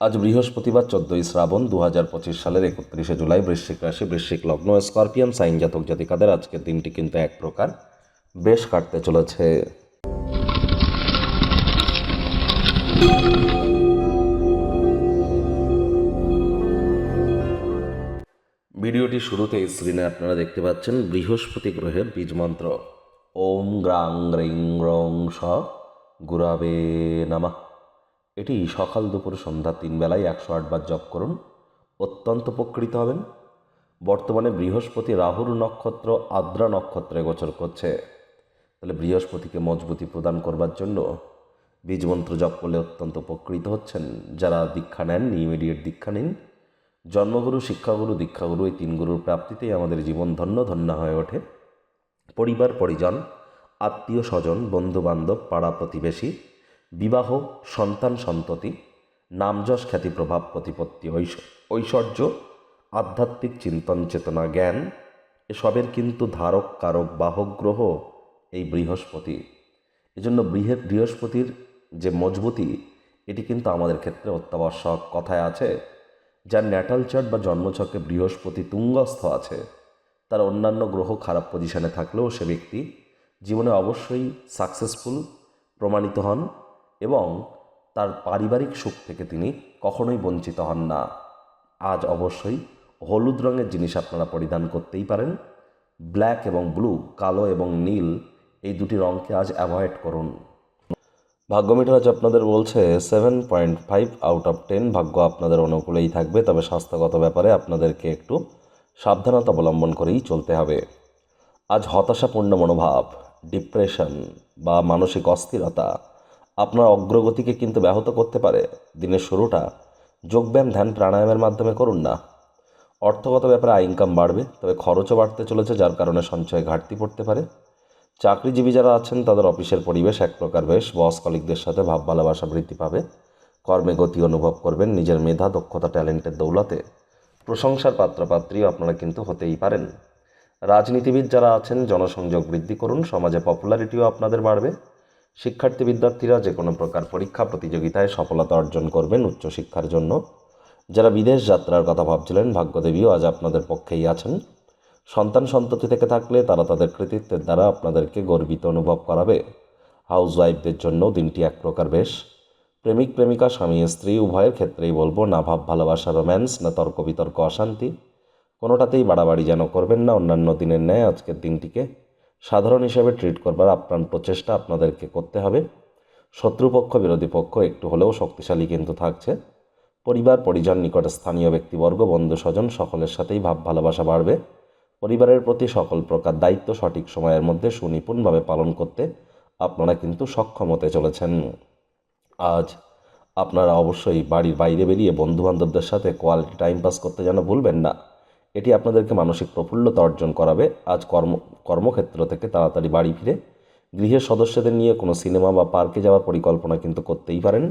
আজ বৃহস্পতিবার চোদ্দই শ্রাবণ দু হাজার পঁচিশ সালের একত্রিশে জুলাই বৃশ্চিক রাশি, বৃশ্চিক লগ্ন, স্করপিয়ান, সাইন জাতক জাতিকাদের আজকের দিনটি কিন্তু এক প্রকার। বেশ কাটতে চলেছে। ভিডিওটি শুরুতেই স্ক্রিনে আপনারা দেখতে পাচ্ছেন বৃহস্পতি গ্রহের বীজ মন্ত্র। ওম গ্রাং, গ্রিং, রং, স, গুরাবে নামা। এটি সকাল দুপুর সন্ধ্যা তিন বেলায় একশো আটবার জপ করুন। অত্যন্ত উপকৃত হবেন। বর্তমানে বৃহস্পতি রাহুর নক্ষত্র আদ্রা নক্ষত্রে গোচর করছে। তাহলে বৃহস্পতিকে মজবুতি প্রদান করবার জন্য বীজমন্ত্র জপ করলে অত্যন্ত উপকৃত হচ্ছেন। যারা দীক্ষা নেন, ইমিডিয়েট দীক্ষা নিন। জন্মগুরু, শিক্ষাগুরু, দীক্ষাগুরু এই তিন গুরুর প্রাপ্তিতেই আমাদের জীবন ধন্য ধন্য হয়ে ওঠে। পরিবার, পরিজন, আত্মীয় স্বজন বন্ধু বান্ধব পাড়া প্রতিবেশী বিবাহ, সন্তান সন্ততি, নামযশ খ্যাতি প্রভাব প্রতিপত্তি ঐশ্বর্য, আধ্যাত্মিক চিন্তন চেতনা জ্ঞান, এসবের কিন্তু ধারক, কারক, বাহক গ্রহ এই বৃহস্পতি। এজন্য বৃহ- বৃহস্পতির যে মজবুতি, এটি কিন্তু আমাদের ক্ষেত্রে অত্যাবশ্যক কথায় আছে, যার ন্যাটাল চার্ট বা জন্মছকে বৃহস্পতি তুঙ্গস্থ আছে। তার অন্যান্য গ্রহ খারাপ পজিশনে থাকলেও সে ব্যক্তি জীবনে অবশ্যই সাকসেসফুল প্রমাণিত হন এবং তার পারিবারিক সুখ থেকে তিনি কখনোই বঞ্চিত হন না। আজ অবশ্যই হলুদ রঙের জিনিস আপনারা পরিধান করতেই পারেন। ব্ল্যাক এবং ব্লু, কালো এবং নীল এই দুটি রঙকে আজ অ্যাভয়েড করুন। ভাগ্য মিটার আজ আপনাদের বলছে, seven point five out of ten ভাগ্য আপনাদের অনুকূলেই থাকবে, তবে স্বাস্থ্যগত ব্যাপারে আপনাদেরকে একটু সাবধানতা অবলম্বন করেই চলতে হবে। আজ হতাশাপূর্ণ মনোভাব, ডিপ্রেশন বা মানসিক অস্থিরতা আপনার অগ্রগতিকে কিন্তু ব্যাহত করতে পারে। দিনের শুরুটা যোগব্যায়াম, ধ্যান, প্রাণায়ামের মাধ্যমে করুন না। অর্থগত ব্যাপারে আয় ইনকাম বাড়বে, তবে খরচও বাড়তে চলেছে, যার কারণে সঞ্চয়ে ঘাটতি পড়তে পারে। চাকরিজীবী যারা আছেন, তাদের অফিসের পরিবেশ এক প্রকার বেশ। বস কলিকদের সাথে ভাব ভালোবাসা বৃদ্ধি পাবে। কর্মে গতি অনুভব করবেন নিজের মেধা, দক্ষতা, ট্যালেন্টের দৌলতে। প্রশংসার পাত্রপাত্রীও আপনারা কিন্তু হতেই পারেন। রাজনীতিবিদ যারা আছেন, জনসংযোগ বৃদ্ধি করুন। সমাজে পপুলারিটিও আপনাদের বাড়বে। শিক্ষার্থী বিদ্যার্থীরা যে কোনো প্রকার পরীক্ষা প্রতিযোগিতায় সফলতা অর্জন করবেন উচ্চশিক্ষার জন্য। যারা বিদেশ যাত্রার কথা ভাবছিলেন, ভাগ্যদেবীও আজ আপনাদের পক্ষেই আছেন। সন্তান সন্ততি থেকে থাকলে তারা তাদের কৃতিত্বের দ্বারা আপনাদেরকে গর্বিত অনুভব করাবে। হাউস ওয়াইফদের জন্য দিনটি এক প্রকার বেশ। প্রেমিক, প্রেমিকা, স্বামী, স্ত্রী, উভয়ের ক্ষেত্রেই বলব, না ভাব, ভালোবাসা, রোম্যান্স, না তর্ক, বিতর্ক, অশান্তি, কোনোটাতেই বাড়াবাড়ি যেন করবেন না। অন্যান্য দিনের ন্যায় আজকের দিনটিকে সাধারণ হিসাবে ট্রিট করবার আপ্রাণ প্রচেষ্টা আপনাদেরকে করতে হবে। শত্রুপক্ষ, বিরোধী পক্ষ একটু হলেও শক্তিশালী কিন্তু থাকছে। পরিবার, পরিজন, নিকটে স্থানীয় ব্যক্তিবর্গ বন্ধু স্বজন সকলের সাথেই ভাব ভালোবাসা বাড়বে। পরিবারের প্রতি সকল প্রকার দায়িত্ব সঠিক সময়ের মধ্যে সুনিপুণভাবে পালন করতে আপনারা কিন্তু সক্ষম হতে চলেছেন। আজ আপনারা অবশ্যই বাড়ির বাইরে বেরিয়ে বন্ধুবান্ধবদের সাথে কোয়ালিটি টাইম পাস করতে যেন ভুলবেন না। এটি আপনাদেরকে মানসিক প্রফুল্লতা অর্জন করাবে। আজ কর্ম, কর্মক্ষেত্র থেকে তাড়াতাড়ি বাড়ি ফিরে। গৃহের সদস্যদের নিয়ে কোনো সিনেমা বা পার্কে যাওয়ার পরিকল্পনা কিন্তু করতেই পারেন।